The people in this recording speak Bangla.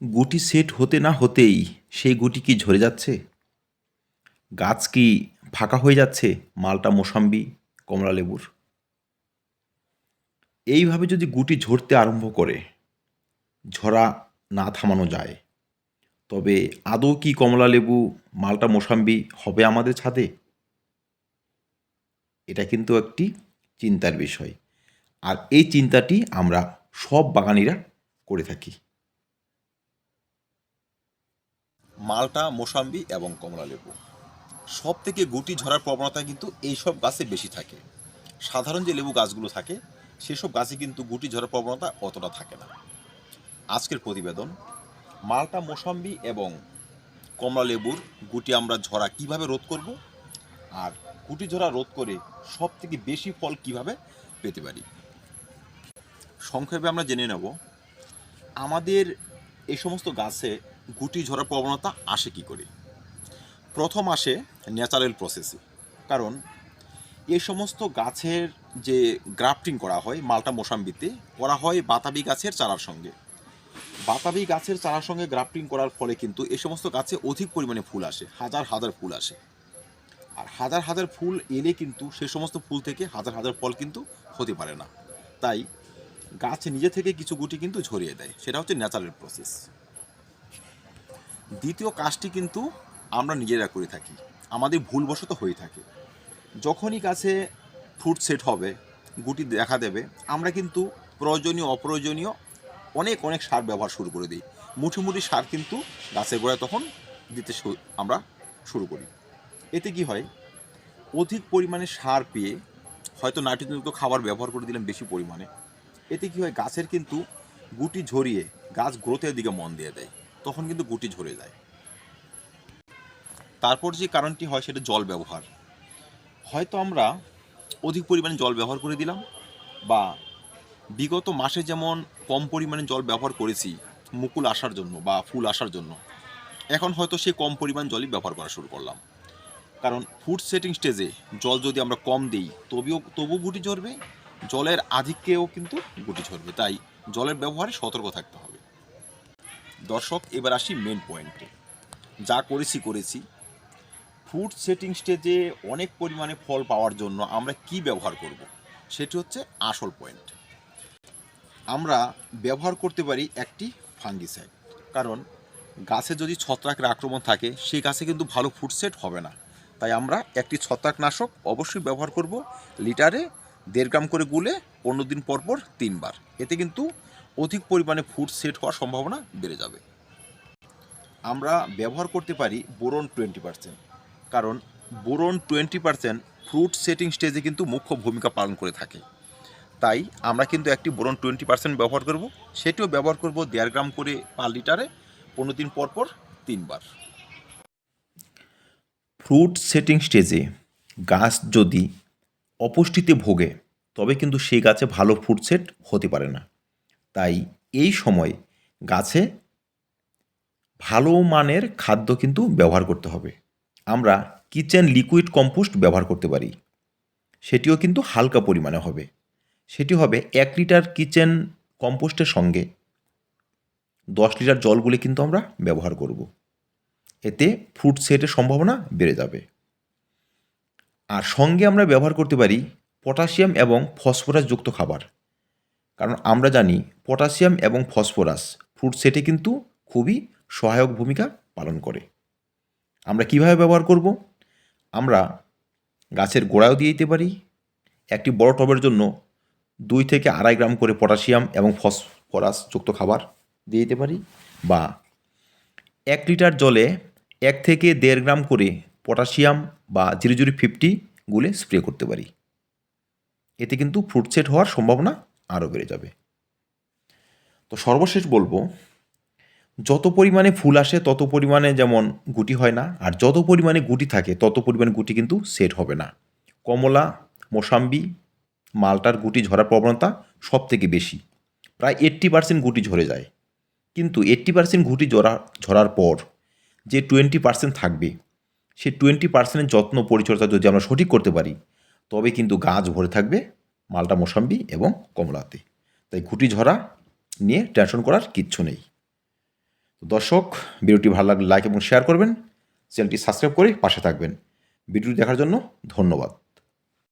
গুটি সেট হতে না হতেই সেই গুটি কি ঝরে যাচ্ছে? গাছ কি ফাঁকা হয়ে যাচ্ছে? মালটা মোসাম্বি, কমলা লেবুর। এইভাবে যদি গুটি ঝরতে আরম্ভ করে, ঝরা না থামানো যায়, তবে আদৌ কি কমলা লেবু, মালটা মোসাম্বি হবে আমাদের ছাদে? এটা কিন্তু একটি চিন্তার বিষয়। আর এই চিন্তাটি আমরা সব বাগানিরা করে থাকি। মালটা, মোসাম্বি এবং কমলা লেবু সব থেকে গুটি ঝরার প্রবণতা কিন্তু এইসব গাছে বেশি থাকে। সাধারণ যে লেবু গাছগুলো থাকে, সেসব গাছে কিন্তু গুটি ঝরার প্রবণতা অতটা থাকে না। আজকের প্রতিবেদন, মালটা, মোসাম্বি এবং কমলা লেবুর গুটি আমরা ঝরা কীভাবে রোধ করব আর গুটি ঝরা রোধ করে সব থেকে বেশি ফল কীভাবে পেতে পারি? সংক্ষেপে আমরা জেনে নেব, আমাদের এই সমস্ত গাছে গুটি ঝরার প্রবণতা আসে কি করে? প্রথম আসে ন্যাচারাল প্রসেসে কারণ এই সমস্ত গাছের যে গ্রাফটিং করা হয়, মালটা মোসাম্বিতে, করা হয় বাতাবি গাছের চারার সঙ্গে। বাতাবি গাছের চারার সঙ্গে গ্রাফটিং করার ফলে কিন্তু এই সমস্ত গাছে অধিক পরিমাণে ফুল আসে, হাজার হাজার ফুল আসে। আর হাজার হাজার ফুল এলে কিন্তু সে সমস্ত ফুল থেকে হাজার হাজার ফল কিন্তু হতে পারে না। তাই গাছ নিজে থেকে কিছু গুটি কিন্তু ঝরিয়ে দেয়, সেটা হচ্ছে ন্যাচারাল প্রসেস দ্বিতীয় কাজটি কিন্তু আমরা নিজেরা করে থাকি। আমাদের ভুলবশত হয়ে থাকে। যখনই গাছে ফ্রুট সেট হবে, গুটি দেখা দেবে, আমরা কিন্তু প্রয়োজনীয়, অপ্রয়োজনীয় অনেক অনেক সার ব্যবহার শুরু করে দিই। মুঠি সার কিন্তু গাছের গোড়ায় তখন দিতে আমরা শুরু করি। এতে কি হয়? অধিক পরিমাণে সার পেয়ে হয়তো নাইট্রোজেনযুক্ত খাবার ব্যবহার করে দিলাম বেশি পরিমাণে। এতে কি হয়? গাছের কিন্তু গুটি ঝরিয়ে গাছ গ্রোথের দিকে মন দিয়ে দেয়। তখন কিন্তু গুটি ঝরে যায়। তারপর যে কারণটি হয় সেটা জল ব্যবহার। হয়তো আমরা অধিক পরিমাণে জল ব্যবহার করে দিলাম বা বিগত মাসে যেমন কম পরিমাণে জল ব্যবহার করেছি মুকুল আসার জন্য বা ফুল আসার জন্য, এখন হয়তো সেই কম পরিমাণ জলই ব্যবহার করা শুরু করলাম। কারণ ফুড সেটিং স্টেজে জল যদি আমরা কম দিই, তবেও, তবু গুটি ঝরবে, জলের আধিক্যেও কিন্তু গুটি ঝরবে। তাই জলের ব্যবহারে সতর্ক থাকতে হবে। দর্শক, এবার আসি মেন পয়েন্টে যা করেছি করেছি। ফুড সেটিং স্টেজে অনেক পরিমাণে ফল পাওয়ার জন্য আমরা কি ব্যবহার করব? সেটি হচ্ছে আসল পয়েন্ট আমরা ব্যবহার করতে পারি একটি ফাঙ্গিসাইড কারণ গাছে যদি ছত্রাকের আক্রমণ থাকে, সেই গাছে কিন্তু ভালো ফুড সেট হবে না। তাই আমরা একটি ছত্রাকনাশক অবশ্যই ব্যবহার করব, লিটারে দেড় গ্রাম করে গুলে পনেরো দিন পর পর তিনবার। এতে কিন্তু অধিক পরিমাণে ফুড সেট হওয়ার সম্ভাবনা বেড়ে যাবে। আমরা ব্যবহার করতে পারি বোরন টোয়েন্টি পার্সেন্ট। কারণ boron twenty percent fruit setting স্টেজে কিন্তু মুখ্য ভূমিকা পালন করে থাকে। তাই আমরা কিন্তু একটি বোরন টোয়েন্টি পার্সেন্ট ব্যবহার করব, সেটিও ব্যবহার করব দেড় গ্রাম করে পার লিটারে পনেরো দিন পর পর তিনবার। ফ্রুট সেটিং স্টেজে গাছ যদি অপুষ্টিতে ভোগে, তবে কিন্তু সেই গাছে ভালো ফ্রুট সেট হতে পারে না। তাই এই সময় গাছে ভালো মানের খাদ্য কিন্তু ব্যবহার করতে হবে। আমরা কিচেন লিকুইড কম্পোস্ট ব্যবহার করতে পারি। সেটিও কিন্তু হালকা পরিমাণে হবে। সেটি হবে এক লিটার কিচেন কম্পোস্টের সঙ্গে দশ লিটার জলগুলি কিন্তু আমরা ব্যবহার করব। এতে ফ্রুট সেটের সম্ভাবনা বেড়ে যাবে। আর সঙ্গে আমরা ব্যবহার করতে পারি পটাশিয়াম এবং ফসফরাসযুক্ত খাবার। কারণ আমরা জানি পটাশিয়াম এবং ফসফরাস ফ্রুট সেটে কিন্তু খুবই সহায়ক ভূমিকা পালন করে। আমরা কীভাবে ব্যবহার করব? আমরা গাছের গোড়ায়ও দিয়ে দিতে পারি। একটি বড় টবের জন্য দুই থেকে আড়াই গ্রাম করে পটাশিয়াম এবং ফসফরাস যুক্ত খাবার দিয়ে দিতে পারি বা এক লিটার জলে এক থেকে দেড় গ্রাম করে পটাশিয়াম বা জিরো জিরো ফিফটি গুলে স্প্রে করতে পারি। এতে কিন্তু ফ্রুট সেট হওয়ার সম্ভাবনা আরও বেড়ে যাবে। তো সর্বশেষ বলব, যত পরিমাণে ফুল আসে তত পরিমাণে যেমন গুটি হয় না, আর যত পরিমাণে গুটি থাকে তত পরিমাণে গুটি কিন্তু সেট হবে না। কমলা, মোসাম্বি, মালটার গুটি ঝরার প্রবণতা সব থেকে বেশি। প্রায় এইট্টি পার্সেন্ট গুটি ঝরে যায়। কিন্তু এইট্টি পার্সেন্ট গুটি ঝরা ঝরার পর যে টোয়েন্টি পার্সেন্ট থাকবে সেই টোয়েন্টি পার্সেন্টের যত্ন পরিচর্যা যদি আমরা সঠিক করতে পারি, তবে কিন্তু গাছ ভরে থাকবে মালটা মোসাম্বি এবং কমলাতে তাই ঘুটি ঝরা নিয়ে টেনশন করার কিচ্ছু নেই। দর্শক, ভিডিওটি ভালো লাগলে লাইক এবং শেয়ার করবেন। চ্যানেলটি সাবস্ক্রাইব করে পাশে থাকবেন। ভিডিওটি দেখার জন্য ধন্যবাদ।